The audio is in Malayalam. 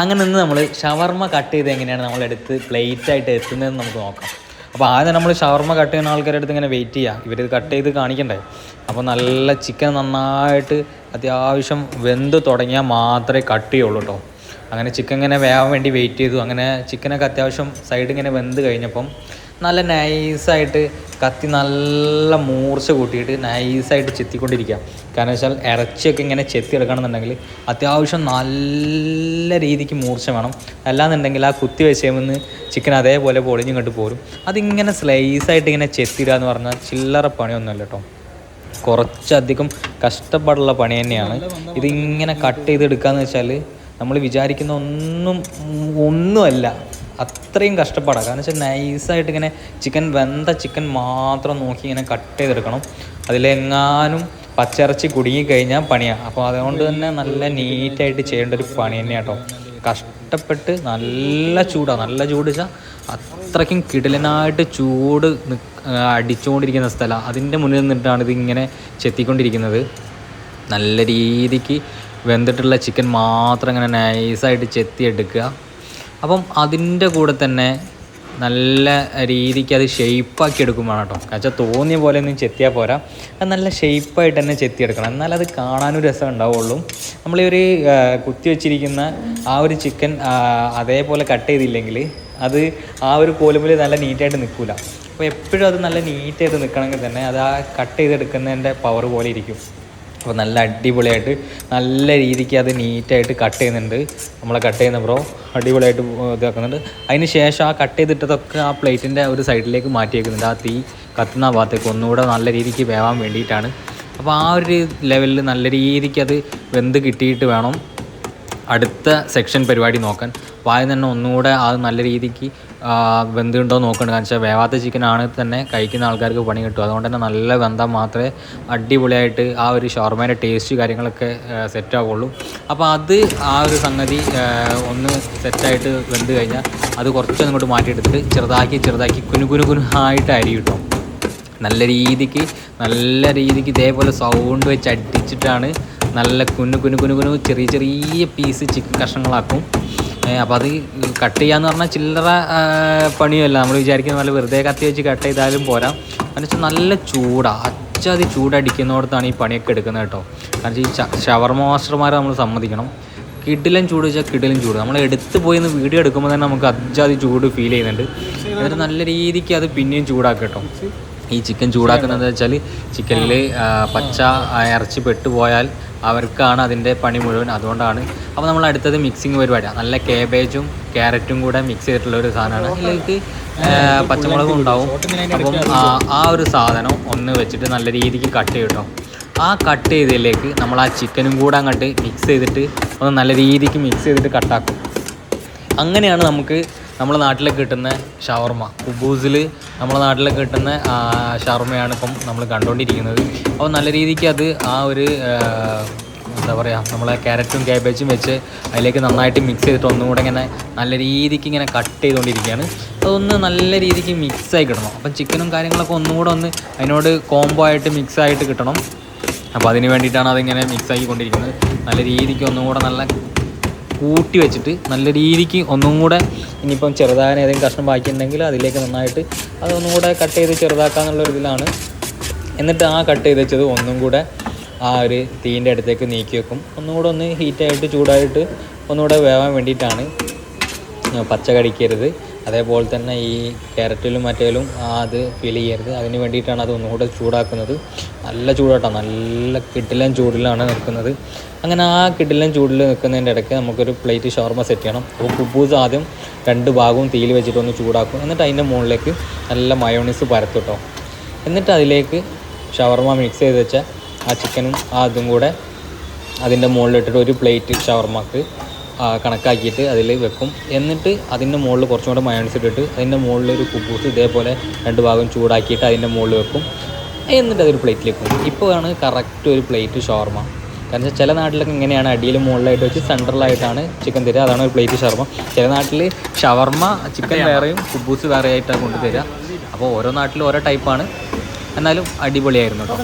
അങ്ങനെ നിന്ന് നമ്മൾ ഷവർമ്മ കട്ട് ചെയ്ത് എങ്ങനെയാണ് നമ്മളെടുത്ത് പ്ലേറ്റായിട്ട് എത്തുന്നതെന്ന് നമുക്ക് നോക്കാം. അപ്പോൾ ആദ്യം നമ്മൾ ഷവർമ്മ കട്ട് ചെയ്യുന്ന ആൾക്കാരുടെ അടുത്ത് ഇങ്ങനെ വെയിറ്റ് ചെയ്യുക ഇവരിത് കട്ട് ചെയ്ത് കാണിക്കണ്ടേ? അപ്പോൾ നല്ല ചിക്കൻ നന്നായിട്ട് അത്യാവശ്യം വെന്ത് തുടങ്ങിയാൽ മാത്രമേ കട്ട് ചെയ്യുള്ളൂ കേട്ടോ അങ്ങനെ ചിക്കൻ ഇങ്ങനെ വേവാൻ വേണ്ടി വെയിറ്റ് ചെയ്തു. അങ്ങനെ ചിക്കനൊക്കെ അത്യാവശ്യം സൈഡ് ഇങ്ങനെ വെന്ത് കഴിഞ്ഞപ്പം നല്ല നൈസായിട്ട് കത്തി നല്ല മൂർച്ച കൂട്ടിയിട്ട് നൈസായിട്ട് ചെത്തിക്കൊണ്ടിരിക്കുക കാരണം വെച്ചാൽ ഇറച്ചിയൊക്കെ ഇങ്ങനെ ചെത്തി എടുക്കണമെന്നുണ്ടെങ്കിൽ അത്യാവശ്യം നല്ല രീതിക്ക് മൂർച്ച വേണം. അല്ലാന്നുണ്ടെങ്കിൽ ആ കുത്തി വെച്ചേമെന്ന് ചിക്കൻ അതേപോലെ പൊളിഞ്ഞിങ്ങോട്ട് പോരും. അതിങ്ങനെ സ്ലൈസായിട്ട് ഇങ്ങനെ ചെത്തിടുക എന്ന് പറഞ്ഞാൽ ചില്ലറ പണിയൊന്നുമല്ല കേട്ടോ. കുറച്ചധികം കഷ്ടപ്പാടുള്ള പണി തന്നെയാണ്. ഇതിങ്ങനെ കട്ട് ചെയ്തെടുക്കുക എന്ന് വെച്ചാൽ നമ്മൾ വിചാരിക്കുന്ന ഒന്നും ഒന്നുമല്ല. അത്രയും കഷ്ടപ്പാടാണ് കാരണം വെച്ചാൽ നൈസായിട്ട് ഇങ്ങനെ ചിക്കൻ വെന്ത ചിക്കൻ മാത്രം നോക്കി ഇങ്ങനെ കട്ട് ചെയ്തെടുക്കണം. അതിലെങ്ങാനും പച്ചിറച്ചി കുടുങ്ങി കഴിഞ്ഞാൽ പണിയാണ് അപ്പോൾ അതുകൊണ്ട് തന്നെ നല്ല നീറ്റായിട്ട് ചെയ്യേണ്ട ഒരു പണി തന്നെയാണ് കേട്ടോ കഷ്ടപ്പെട്ട് നല്ല ചൂടാണ് നല്ല ചൂട് വെച്ചാൽ അത്രയ്ക്കും കിടലനായിട്ട് ചൂട് അടിച്ചുകൊണ്ടിരിക്കുന്ന സ്ഥലമാണ് അതിന്റെ മുന്നിൽ നിന്നിട്ടാണ് ഇതിങ്ങനെ ചെത്തിക്കൊണ്ടിരിക്കുന്നത്. നല്ല രീതിക്ക് വെന്തിട്ടുള്ള ചിക്കൻ മാത്രം ഇങ്ങനെ നൈസായിട്ട് ചെത്തിയെടുക്കുക. അപ്പം അതിന്റെ കൂടെ തന്നെ നല്ല രീതിക്ക് അത് ഷെയ്പ്പാക്കി എടുക്കും വേണം കേട്ടോ. കാച്ചാൽ തോന്നിയ പോലെ ഒന്നും ചെത്തിയാൽ പോരാ. അത് നല്ല ഷെയ്പ്പായിട്ട് തന്നെ ചെത്തിയെടുക്കണം എന്നാൽ അത് കാണാനും രസം ഉണ്ടാവുള്ളൂ. നമ്മൾ ഈ ഒരു കുത്തി വെച്ചിരിക്കുന്ന ആ ഒരു ചിക്കൻ അതേപോലെ കട്ട് ചെയ്തില്ലെങ്കിൽ അത് ആ ഒരു കോലുമ്പിൽ നല്ല നീറ്റായിട്ട് നിൽക്കില്ല അപ്പോൾ എപ്പോഴും അത് നല്ല നീറ്റായിട്ട് നിൽക്കണമെങ്കിൽ തന്നെ അത് ആ കട്ട് ചെയ്തെടുക്കുന്നതിന്റെ പവർ പോലെ ഇരിക്കും. അപ്പോൾ നല്ല അടിപൊളിയായിട്ട് നല്ല രീതിക്ക് അത് നീറ്റായിട്ട് കട്ട് ചെയ്യുന്നുണ്ട്. നമ്മളെ കട്ട് ചെയ്യുന്ന ബ്രോ അടിപൊളിയായിട്ട് ഇതാക്കുന്നുണ്ട്. അതിന് ശേഷം ആ കട്ട് ചെയ്തിട്ടതൊക്കെ ആ പ്ലേറ്റിന്റെ ഒരു സൈഡിലേക്ക് മാറ്റി വയ്ക്കുന്നുണ്ട് ആ തീ കത്തുന്ന ഭാഗത്തേക്ക് ഒന്നുകൂടെ നല്ല രീതിക്ക് വേവാൻ വേണ്ടിയിട്ടാണ്. അപ്പോൾ ആ ഒരു ലെവലിൽ നല്ല രീതിക്ക് അത് വെന്ത് കിട്ടിയിട്ട് വേണം അടുത്ത സെക്ഷൻ പരിപാടി നോക്കാൻ. അപ്പോൾ ആദ്യം തന്നെ ഒന്നുകൂടെ അത് നല്ല രീതിക്ക് വെന്തുണ്ടോ നോക്കണം കാരണം വെച്ചാൽ വേവാത്ത ചിക്കൻ ആണ് തന്നെ കഴിക്കുന്ന ആൾക്കാർക്ക് പണി കിട്ടും. അതുകൊണ്ട് തന്നെ നല്ല വെന്താൽ മാത്രമേ അടിപൊളിയായിട്ട് ആ ഒരു ഷവർമേന്റെ ടേസ്റ്റ് കാര്യങ്ങളൊക്കെ സെറ്റ് ആവുള്ളൂ. അപ്പോൾ അത് ആ ഒരു സംഗതി ഒന്ന് സെറ്റായിട്ട് വെന്ത് കഴിഞ്ഞാൽ അത് കുറച്ചൊന്നും ഇങ്ങോട്ട് മാറ്റിയെടുത്തിട്ട് ചെറുതാക്കി ചെറുതാക്കി കുനു കുനു കുനു ആയിട്ട് അരി കിട്ടും നല്ല രീതിക്ക് നല്ല രീതിക്ക് ഇതേപോലെ സൗണ്ട് വെച്ച് അടിച്ചിട്ടാണ് നല്ല കുനു കുനു കുനു കുനു ചെറിയ ചെറിയ പീസ് ചിക്കൻ കഷ്ണങ്ങളാക്കും. അപ്പോൾ അത് കട്ട് ചെയ്യാന്ന് പറഞ്ഞാൽ ചില്ലറ പണിയല്ല നമ്മൾ വിചാരിക്കുന്ന പോലെ വെറുതെ കത്തി വെച്ച് കട്ട് ചെയ്താലും പോരാ. എന്ന് വെച്ചാൽ നല്ല ചൂടാണ് അച്ചാതി ചൂടടിക്കുന്നിടത്താണ് ഈ പണിയൊക്കെ എടുക്കുന്നത് കേട്ടോ. കാരണം ഈ ഷവർമ മാസ്റ്റർമാരെ നമ്മൾ സമ്മതിക്കണം. കിടിലൻ ചൂട് വെച്ചാൽ കിടിലൻ ചൂട്. നമ്മൾ എടുത്ത് പോയി നിന്ന് വീഡിയോ എടുക്കുമ്പോൾ തന്നെ നമുക്ക് അജാതി ചൂട് ഫീൽ ചെയ്യുന്നുണ്ട്. എന്നിട്ട് നല്ല രീതിക്ക് അത് പിന്നെയും ചൂടാക്കട്ടോ കേട്ടോ. ഈ ചിക്കൻ ചൂടാക്കുന്നത് വെച്ചാൽ ചിക്കനിൽ പച്ച ഇറച്ചി പെട്ടുപോയാൽ അവർക്കാണ് അതിന്റെ പണി മുഴുവൻ അതുകൊണ്ടാണ്. അപ്പോൾ നമ്മൾ അടുത്തത് മിക്സിങ് പരിപാടിയാണ് നല്ല കേബേജും ക്യാരറ്റും കൂടെ മിക്സ് ചെയ്തിട്ടുള്ള ഒരു സാധനമാണ്. അതിലേക്ക് പച്ചമുളകും ഉണ്ടാവും. അപ്പം ആ ഒരു സാധനം ഒന്ന് വെച്ചിട്ട് നല്ല രീതിക്ക് കട്ട് ചെയ്യട്ടോ ആ കട്ട് ചെയ്തതിലേക്ക് നമ്മൾ ആ ചിക്കനും കൂടെ അങ്ങോട്ട് മിക്സ് ചെയ്തിട്ട് ഒന്ന് നല്ല രീതിക്ക് മിക്സ് ചെയ്തിട്ട് കട്ടാക്കും അങ്ങനെയാണ് നമുക്ക് നമ്മുടെ നാട്ടിലൊക്കെ കിട്ടുന്ന ഷവർമ. കുബൂസിൽ നമ്മുടെ നാട്ടിലൊക്കെ കിട്ടുന്ന ഷവർമയാണ് ഇപ്പം നമ്മൾ കണ്ടുകൊണ്ടിരിക്കുന്നത് അപ്പോൾ നല്ല രീതിക്ക് അത് ആ ഒരു എന്താ പറയുക നമ്മളെ ക്യാരറ്റും ക്യാബേജും വെച്ച് അതിലേക്ക് നന്നായിട്ട് മിക്സ് ചെയ്തിട്ട് ഒന്നും കൂടെ ഇങ്ങനെ നല്ല രീതിക്ക് ഇങ്ങനെ കട്ട് ചെയ്തുകൊണ്ടിരിക്കുകയാണ് അതൊന്ന് നല്ല രീതിക്ക് മിക്സ് ആയി കിട്ടണം. അപ്പം ചിക്കനും കാര്യങ്ങളൊക്കെ ഒന്നും കൂടെ ഒന്ന് അതിനോട് കോംബോ ആയിട്ട് മിക്സ് ആയിട്ട് കിട്ടണം. അപ്പോൾ അതിന് വേണ്ടിയിട്ടാണ് അതിങ്ങനെ മിക്സ് ആക്കിക്കൊണ്ടിരിക്കുന്നത്. നല്ല രീതിക്ക് ഒന്നും കൂടെ നല്ല കൂട്ടി വെച്ചിട്ട് നല്ല രീതിക്ക് ഒന്നും കൂടെ ഇനിയിപ്പം ചെറുതാകാൻ ഏതെങ്കിലും കഷ്ണം ബാക്കിയുണ്ടെങ്കിൽ അതിലേക്ക് നന്നായിട്ട് അതൊന്നും കൂടെ കട്ട് ചെയ്ത് ചെറുതാക്കാന്നുള്ള ഒരു ഇതിലാണ്. എന്നിട്ട് ആ കട്ട് ചെയ്ത് വെച്ചത് ഒന്നും കൂടെ ആ ഒരു തീന്റെ അടുത്തേക്ക് നീക്കി വെക്കും. ഒന്നും കൂടെ ഒന്ന് ഹീറ്റായിട്ട് ചൂടായിട്ട് ഒന്നുകൂടെ വേവാൻ വേണ്ടിയിട്ടാണ് പച്ച കടിക്കരുത് അതേപോലെ തന്നെ ഈ ക്യാരറ്റിലും മറ്റേലും അത് ഫീൽ ചെയ്യരുത്. അതിന് വേണ്ടിയിട്ടാണ് അത് ഒന്നുകൂടെ ചൂടാക്കുന്നത്. നല്ല ചൂടാട്ടാണ് നല്ല കിടിലൻ ചൂടിലാണ് നിൽക്കുന്നത്. അങ്ങനെ ആ കിടിലൻ ചൂടിൽ നിൽക്കുന്നതിന്റെ ഇടയ്ക്ക് നമുക്കൊരു പ്ലേറ്റ് ഷവർമ സെറ്റ് ചെയ്യണം. അപ്പോൾ കുബൂസ് ആദ്യം രണ്ട് ഭാഗവും തീയിൽ വെച്ചിട്ട് ഒന്ന് ചൂടാക്കും. എന്നിട്ട് അതിന്റെ മുകളിലേക്ക് നല്ല മയോണീസ് പരത്തിട്ടോ. എന്നിട്ട് അതിലേക്ക് ഷവർമ മിക്സ് ചെയ്ത് വെച്ച ആ ചിക്കനും അതും കൂടെ അതിന്റെ മുകളിലിട്ടിട്ട് ഒരു പ്ലേറ്റ് ഷവർമക്ക് കണക്കാക്കിയിട്ട് അതിൽ വെക്കും. എന്നിട്ട് അതിന്റെ മുകളിൽ കുറച്ചും കൂടെ മയോണൈസ് ഇട്ടിട്ട് അതിന്റെ മുകളിൽ ഒരു കുബൂസ് ഇതേപോലെ രണ്ട് ഭാഗം ചൂടാക്കിയിട്ട് അതിന്റെ മുകളിൽ വെക്കും. എന്നിട്ട് അതൊരു പ്ലേറ്റിലേക്ക് വെക്കും. ഇപ്പോൾ ആണ് കറക്റ്റ് ഒരു പ്ലേറ്റ് ഷോർമ കാരണം വെച്ചാൽ ചില നാട്ടിലൊക്കെ ഇങ്ങനെയാണ് അടിയിൽ മുകളിലായിട്ട് വെച്ച് സെൻട്രലായിട്ടാണ് ചിക്കൻ തരിക. അതാണ് ഒരു പ്ലേറ്റ് ഷവർമ. ചില നാട്ടിൽ ഷവർമ ചിക്കൻ വേറെയും കുബൂസ് വേറെ ആയിട്ടാണ് കൊണ്ടുതരിക. അപ്പോൾ ഓരോ നാട്ടിലും ഓരോ ടൈപ്പാണ് എന്നാലും അടിപൊളിയായിരുന്നു കേട്ടോ.